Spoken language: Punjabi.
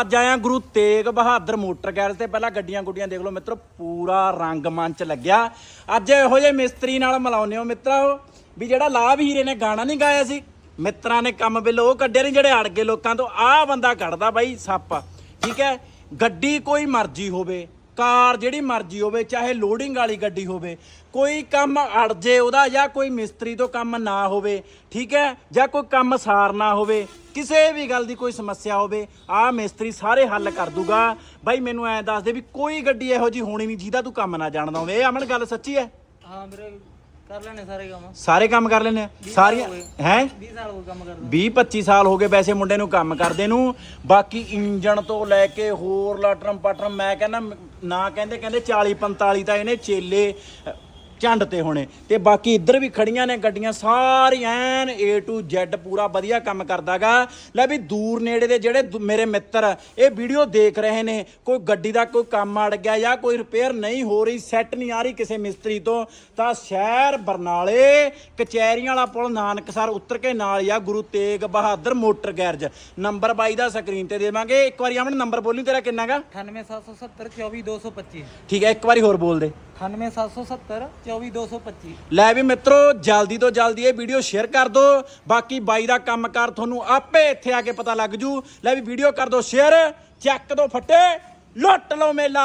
ਅੱਜ ਆਇਆ ਗੁਰੂ ਤੇਗ ਬਹਾਦਰ ਮੋਟਰ ਗੈਰੇਜ ਤੇ। ਪਹਿਲਾਂ ਗੱਡੀਆਂ ਗੁੱਡੀਆਂ ਦੇਖ ਲਓ ਮਿੱਤਰੋ, ਪੂਰਾ ਰੰਗ ਮੰਚ ਲੱਗਿਆ। ਅੱਜ ਇਹੋ ਜਿਹੇ ਮਿਸਤਰੀ ਨਾਲ ਮਿਲਾਉਂਦੇ ਹੋ ਮਿੱਤਰੋ ਵੀ ਜਿਹੜਾ ਲਾਭ ਹੀਰੇ ਨੇ ਗਾਣਾ ਨਹੀਂ ਗਾਇਆ ਸੀ। ਮਿੱਤਰਾਂ ਨੇ ਕੰਮ ਬਿੱਲ ਉਹ ਕੱਢੇ ਨਹੀਂ, ਜਿਹੜੇ ਅੜ ਗਏ ਲੋਕਾਂ ਤੋਂ ਆਹ ਬੰਦਾ ਕੱਢਦਾ ਬਾਈ, ਸੱਪ। ਠੀਕ ਹੈ? ਗੱਡੀ ਕੋਈ ਮਰਜ਼ੀ ਹੋਵੇ ਕਾਰ ਜਿਹੜੀ ਮਰਜ਼ੀ ਹੋਵੇ ਚਾਹੇ ਲੋਡਿੰਗ ਵਾਲੀ ਗੱਡੀ ਹੋਵੇ ਕੋਈ ਕੰਮ ਅੜ ਜੇ ਉਹਦਾ ਜਾਂ ਕੋਈ ਮਿਸਤਰੀ ਤੋਂ ਕੰਮ ਨਾ ਹੋਵੇ ਠੀਕ ਹੈ ਜਾਂ ਕੋਈ ਕੰਮ ਸਾਰਨਾ ਹੋਵੇ ਕਿਸੇ ਵੀ ਗੱਲ ਦੀ ਕੋਈ ਸਮੱਸਿਆ ਹੋਵੇ ਆਹ ਮਿਸਤਰੀ ਸਾਰੇ ਹੱਲ ਕਰ ਦੂਗਾ। ਬਾਈ ਮੈਨੂੰ ਐਂ ਦੱਸ ਦੇ ਵੀ ਕੋਈ ਗੱਡੀ ਇਹੋ ਜੀ ਹੋਣੀ ਨਹੀਂ ਜਿਹਦਾ ਤੂੰ ਕੰਮ ਨਾ ਜਾਣਦਾ ਹੋਵੇ। ਇਹ ਅਮਨ ਗੱਲ ਸੱਚੀ ਹੈ? ਹਾਂ ਵੀਰੇ ਕਰ ਲੈਣੇ ਸਾਰੇ ਕੰਮ। ਸਾਰੇ ਕੰਮ ਕਰ ਲੈਨੇ ਆ? ਸਾਰੀਆਂ ਹੈ 20 ਸਾਲ ਹੋ ਕੰਮ ਕਰਦਾ। 20 25 ਸਾਲ ਹੋ ਗਏ ਵੈਸੇ ਮੁੰਡੇ ਨੂੰ ਕੰਮ ਕਰਦੇ ਨੂੰ। ਬਾਕੀ ਇੰਜਣ ਤੋਂ ਲੈ ਕੇ ਹੋਰ ਲਾਟਰਮ ਪਾਟਰਮ ਮੈਂ ਕਹਿੰਦਾ ਨਾ ਕਹਿੰਦੇ ਕਹਿੰਦੇ 40 45 ਤਾਂ ਇਹਨੇ ਚੇਲੇ ਝੰਡ ਤੇ ਹੋਣੇ। ਤੇ ਬਾਕੀ ਇੱਧਰ ਵੀ ਖੜੀਆਂ ਨੇ ਗੱਡੀਆਂ ਸਾਰੀਆਂ ਐਨ A to Z ਪੂਰਾ ਵਧੀਆ ਕੰਮ ਕਰਦਾਗਾ। ਲੈ ਵੀ ਦੂਰ ਨੇੜੇ ਦੇ ਜਿਹੜੇ ਦੁ- ਮੇਰੇ ਮਿੱਤਰ ਇਹ ਵੀਡੀਓ ਦੇਖ ਰਹੇ ਨੇ। ਕੋਈ ਗੱਡੀ ਦਾ ਕੋਈ ਕੰਮ ਅੜ ਗਿਆ ਜਾਂ ਕੋਈ ਰਿਪੇਅਰ ਨਹੀਂ ਹੋ ਰਹੀ ਸੈੱਟ ਨਹੀਂ ਆ ਰਹੀ ਕਿਸੇ ਮਿਸਤਰੀ ਤੋਂ ਤਾਂ ਸ਼ਹਿਰ ਬਰਨਾਲੇ ਕਚਹਿਰੀਆਂ ਵਾਲਾ ਪੁਲ ਨਾਨਕਸਰ ਉਤਰ ਕੇ ਨਾਲ ਹੀ ਆ Guru Tegh Bahadur motor garage. Number 22 ਦਾ ਸਕਰੀਨ ਤੇ ਦੇਵਾਂਗੇ। ਇੱਕ ਵਾਰੀ ਆਮਣ ਨੰਬਰ ਬੋਲੀ ਤੇਰਾ ਕਿੰਨਾਗਾ? 98770 24225 ਠੀਕ ਹੈ ਇੱਕ ਵਾਰੀ ਹੋਰ ਬੋਲ ਦੇ। 98770 24225 ਲੈ ਵੀ ਮਿੱਤਰੋ ਜਲਦੀ ਤੋਂ ਜਲਦੀ ਇਹ ਵੀਡੀਓ ਸ਼ੇਅਰ ਕਰ ਦਿਓ ਬਾਕੀ ਬਾਈ ਦਾ ਕੰਮਕਾਰ ਤੁਹਾਨੂੰ ਆਪੇ ਇੱਥੇ ਆ ਕੇ ਪਤਾ ਲੱਗ ਜੂ ਲੈ ਵੀ ਵੀਡੀਓ ਕਰ ਦਿਓ ਸ਼ੇਅਰ ਚੱਕ ਦੋ ਫੱਟੇ ਲੁੱਟ ਲਓ ਮੇਲਾ